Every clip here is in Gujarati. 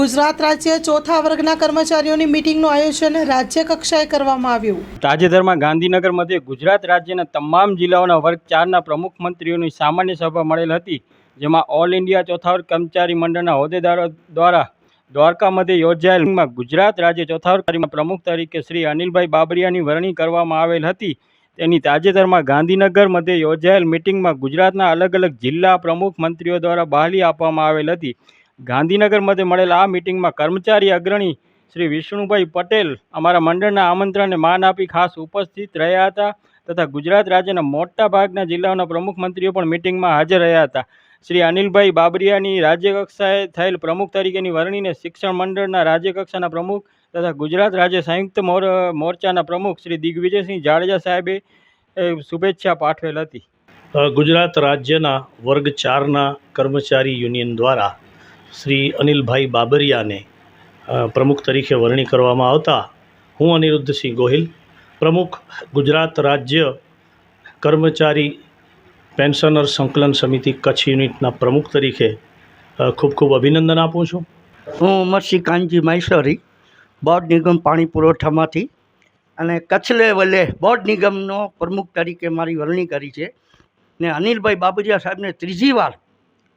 ગુજરાત રાજ્ય ચોથા વર્ગના કર્મચારીઓની મિટિંગનું આયોજન રાજ્ય કક્ષાએ કરવામાં આવ્યું. તાજેતરમાં ગાંધીનગર મધ્યે ગુજરાત રાજ્યના તમામ જિલ્લાઓના વર્ગ ચારના પ્રમુખ મંત્રીઓની સામાન્ય સભા મળેલ હતી, જેમાં ઓલ ઇન્ડિયા ચોથા વર્ગ કર્મચારી મંડળના હોદ્દેદારો દ્વારા દ્વારકા મધ્યે યોજાયેલમાં ગુજરાત રાજ્ય ચોથા વર્ગમાં પ્રમુખ તરીકે શ્રી અનિલભાઈ બાબરિયાની વરણી કરવામાં આવેલ હતી. તેની તાજેતરમાં ગાંધીનગર મધ્યે યોજાયેલ મિટિંગમાં ગુજરાતના અલગ અલગ જિલ્લા પ્રમુખ મંત્રીઓ દ્વારા બહાલી આપવામાં આવેલ હતી. ગાંધીનગર મધ્યે મળેલા આ મિટિંગમાં કર્મચારી અગ્રણી શ્રી વિષ્ણુભાઈ પટેલ અમારા મંડળના આમંત્રણને માન આપી ખાસ ઉપસ્થિત રહ્યા હતા તથા ગુજરાત રાજ્યના મોટા ભાગના જિલ્લાઓના પ્રમુખ મંત્રીઓ પણ મિટિંગમાં હાજર રહ્યા હતા. શ્રી અનિલભાઈ બાબરિયાની રાજ્યકક્ષાએ થયેલ પ્રમુખ તરીકેની વરણીને શિક્ષણ મંડળના રાજ્યકક્ષાના પ્રમુખ તથા ગુજરાત રાજ્ય સંયુક્ત મોર, મોરચાના પ્રમુખ શ્રી દિગ્વિજયસિંહ જાડેજા સાહેબે શુભેચ્છા પાઠવેલ હતી. ગુજરાત રાજ્યના વર્ગ ચારના કર્મચારી યુનિયન દ્વારા શ્રી અનિલભાઈ બાબરિયાને પ્રમુખ તરીકે વરણી કરવામાં આવતા હું અનિરુદ્ધસિંહ ગોહિલ, પ્રમુખ ગુજરાત રાજ્ય કર્મચારી પેન્શનર સંકલન સમિતિ કચ્છ યુનિટના પ્રમુખ તરીકે ખૂબ ખૂબ અભિનંદન આપું છું. હું ઉમરસિંહ કાનજી મહેશ્વરી બોર્ડ નિગમ પાણી પુરવઠામાંથી અને કચ્છ લેવલે બોર્ડ નિગમનો પ્રમુખ તરીકે મારી વરણી કરી છે ને અનિલભાઈ બાબરિયા સાહેબને ત્રીજી વાર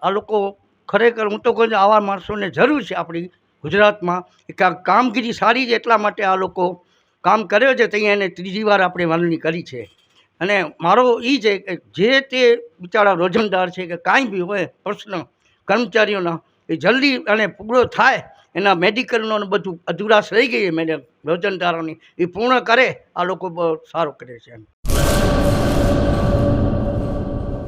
આ લોકો ખરેખર હું તો કહું આવા માણસોને જરૂર છે આપણી ગુજરાતમાં એક આ કામગીરી સારી છે એટલા માટે આ લોકો કામ કર્યો છે ત્યાં એને ત્રીજી વાર આપણે વરણી કરી છે. અને મારો એ છે કે જે તે બિચારા રોજનદાર છે કે કાંઈ બી હોય, પ્રશ્ન, કર્મચારીઓના, એ જલ્દી અને પૂરો થાય, એના મેડિકલનો બધું અધુરાશ રહી ગઈ મેડમ, રોજનદારોની, એ પૂર્ણ કરે, આ લોકો બહુ સારું કરે છે એમ.